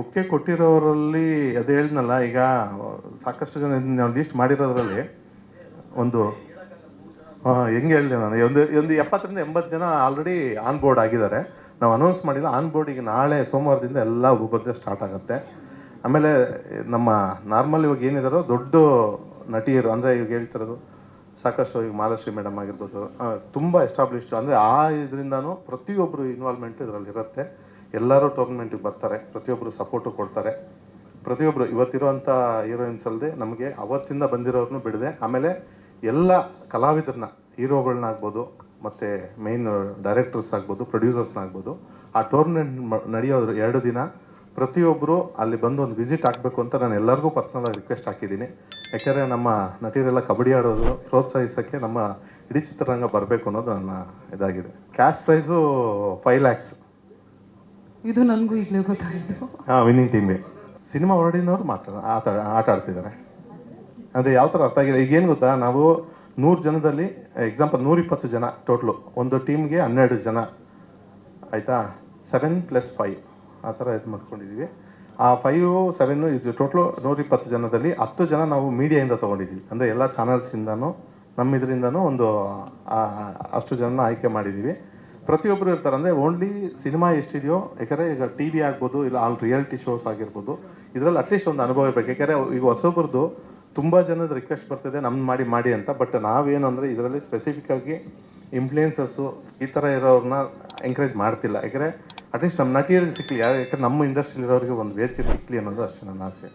ಒಪ್ಪಿಗೆ ಕೊಟ್ಟಿರೋರಲ್ಲಿ ಅದು ಹೇಳಿದ್ನಲ್ಲ, ಈಗ ಸಾಕಷ್ಟು ಜನ ನಾವು ಲೀಸ್ಟ್ ಮಾಡಿರೋದ್ರಲ್ಲಿ ಒಂದು. ಹಾಂ ಹೆಂಗೆ ಹೇಳಿದೆ ನಾನು? ಒಂದು ಒಂದು ಎಪ್ಪತ್ತರಿಂದ ಎಂಬತ್ತು ಜನ ಆಲ್ರೆಡಿ ಆನ್ ಬೋರ್ಡ್ ಆಗಿದ್ದಾರೆ. ನಾವು ಅನೌನ್ಸ್ ಮಾಡಿಲ್ಲ ಆನ್ ಬೋರ್ಡ್ ಈಗ ನಾಳೆ ಸೋಮವಾರದಿಂದ ಎಲ್ಲ ಬಗ್ಗೆ ಸ್ಟಾರ್ಟ್ ಆಗುತ್ತೆ. ಆಮೇಲೆ ನಮ್ಮ ನಾರ್ಮಲ್ ಇವಾಗ ಏನಿದಾರೋ ದೊಡ್ಡ ನಟಿಯರು, ಅಂದರೆ ಇವಾಗ ಹೇಳ್ತಿರೋದು ಸಾಕಷ್ಟು ಈಗ ಮಹಾಲಕ್ಷ್ಮಿ ಮೇಡಮ್ ಆಗಿರ್ಬೋದು ತುಂಬ ಎಸ್ಟಾಬ್ಲಿಷ್ಡ್ ಅಂದರೆ ಆ ಇದರಿಂದನೂ ಪ್ರತಿಯೊಬ್ಬರು ಇನ್ವಾಲ್ವ್ಮೆಂಟ್ ಇದರಲ್ಲಿ ಇರುತ್ತೆ ಎಲ್ಲರೂ ಟೂರ್ನಮೆಂಟಿಗೆ ಬರ್ತಾರೆ ಪ್ರತಿಯೊಬ್ಬರು ಸಪೋರ್ಟು ಕೊಡ್ತಾರೆ. ಪ್ರತಿಯೊಬ್ಬರು ಇವತ್ತಿರುವಂಥ ಹೀರೋಯಿನ್ಸ್ ಅಲ್ಲದೆ ನಮಗೆ ಅವತ್ತಿಂದ ಬಂದಿರೋರನ್ನು ಬಿಡದೆ. ಆಮೇಲೆ ಎಲ್ಲ ಕಲಾವಿದರನ್ನ ಹೀರೋಗಳನ್ನಾಗ್ಬೋದು ಮತ್ತು ಮೇಯ್ನ್ ಡೈರೆಕ್ಟರ್ಸ್ ಆಗ್ಬೋದು ಪ್ರೊಡ್ಯೂಸರ್ಸ್ನ ಆಗ್ಬೋದು, ಆ ಟೂರ್ನಮೆಂಟ್ ನಡೆಯೋದ್ರ ಎರಡು ದಿನ ಪ್ರತಿಯೊಬ್ಬರು ಅಲ್ಲಿ ಬಂದು ಒಂದು ವಿಸಿಟ್ ಆಗಬೇಕು ಅಂತ ನಾನು ಎಲ್ಲರಿಗೂ ಪರ್ಸ್ನಲಾಗಿ ರಿಕ್ವೆಸ್ಟ್ ಹಾಕಿದ್ದೀನಿ. ಯಾಕೆಂದರೆ ನಮ್ಮ ನಟಿಯರೆಲ್ಲ ಕಬಡ್ಡಿ ಆಡೋದು ಪ್ರೋತ್ಸಾಹಿಸೋಕ್ಕೆ ನಮ್ಮ ಇಡೀ ಚಿತ್ರರಂಗ ಬರಬೇಕು ಅನ್ನೋದು ನನ್ನ ಇದಾಗಿದೆ. ಕ್ಯಾಶ್ ಪ್ರೈಸು ಫೈವ್ ಲ್ಯಾಕ್ಸ್ ಇದು ನನಗೂ ಈಗಲೇ ಗೊತ್ತಾಯಿತು. ಹಾಂ ವಿನ್ನಿಂಗ್ ಟೀಮ್ಗೆ ಸಿನಿಮಾ ಹೊರಡಿನವ್ರು ಮಾತ್ರ, ಆಟ ಆಟ ಆಡ್ತಿದ್ದಾರೆ. ಅಂದರೆ ಯಾವ ಥರ ಅರ್ಥ ಆಗಿದೆ ಈಗೇನು ಗೊತ್ತಾ, ನಾವು ನೂರು ಜನದಲ್ಲಿ ಎಕ್ಸಾಂಪಲ್ ನೂರಿಪ್ಪತ್ತು ಜನ ಟೋಟ್ಲು ಒಂದು ಟೀಮ್ಗೆ ಹನ್ನೆರಡು ಜನ. ಆಯಿತಾ? ಸೆವೆನ್ ಪ್ಲಸ್ ಫೈವ್ ಆ ಥರ ಇದು ಮಾಡ್ಕೊಂಡಿದ್ದೀವಿ ಆ ಫೈವ್ ಸೆವೆನ್ನು ಇದು ಟೋಟ್ಲು ನೂರಿಪ್ಪತ್ತು ಜನದಲ್ಲಿ ಹತ್ತು ಜನ ನಾವು ಮೀಡಿಯಾಯಿಂದ ತೊಗೊಂಡಿದ್ದೀವಿ ಅಂದರೆ ಎಲ್ಲ ಚಾನಲ್ಸಿಂದನೂ ನಮ್ಮ ಇದರಿಂದನೂ ಒಂದು ಅಷ್ಟು ಜನ ಆಯ್ಕೆ ಮಾಡಿದ್ದೀವಿ ಪ್ರತಿಯೊಬ್ಬರು ಇರ್ತಾರೆ. ಅಂದರೆ ಓನ್ಲಿ ಸಿನಿಮಾ ಎಷ್ಟಿದೆಯೋ ಯಾಕಂದರೆ ಈಗ ಟಿ ವಿ ಆಗ್ಬೋದು, ಇಲ್ಲ ಆಲ್ ರಿಯಾಲಿಟಿ ಶೋಸ್ ಆಗಿರ್ಬೋದು, ಇದರಲ್ಲಿ ಅಟ್ಲೀಸ್ಟ್ ಒಂದು ಅನುಭವ ಇರಬೇಕು. ಯಾಕಂದರೆ ಈಗ ಹೊಸೊಬ್ರದ್ದು ತುಂಬ ಜನದ ರಿಕ್ವೆಸ್ಟ್ ಬರ್ತಿದೆ, ನಮ್ದು ಮಾಡಿ ಮಾಡಿ ಅಂತ. ಬಟ್ ನಾವೇನು ಅಂದರೆ ಇದರಲ್ಲಿ ಸ್ಪೆಸಿಫಿಕ್ ಆಗಿ ಇನ್ಫ್ಲೂಯೆನ್ಸಸ್ಸು ಈ ಥರ ಇರೋರನ್ನ ಎಂಕರೇಜ್ ಮಾಡ್ತಿಲ್ಲ. ಯಾಕಂದರೆ ಅಟ್ಲೀಸ್ಟ್ ನಮ್ಮ ನಟಿಯರಿಗೆ ಸಿಕ್ಕಲಿ ಯಾಕಂದ್ರೆ ನಮ್ಮ ಇಂಡಸ್ಟ್ರಿಲಿರೋರಿಗೆ ಒಂದು ವೇದಿಕೆ ಸಿಕ್ಕಲಿ ಅನ್ನೋದು ಅಷ್ಟೇ ನನ್ನ ಆಸೆ.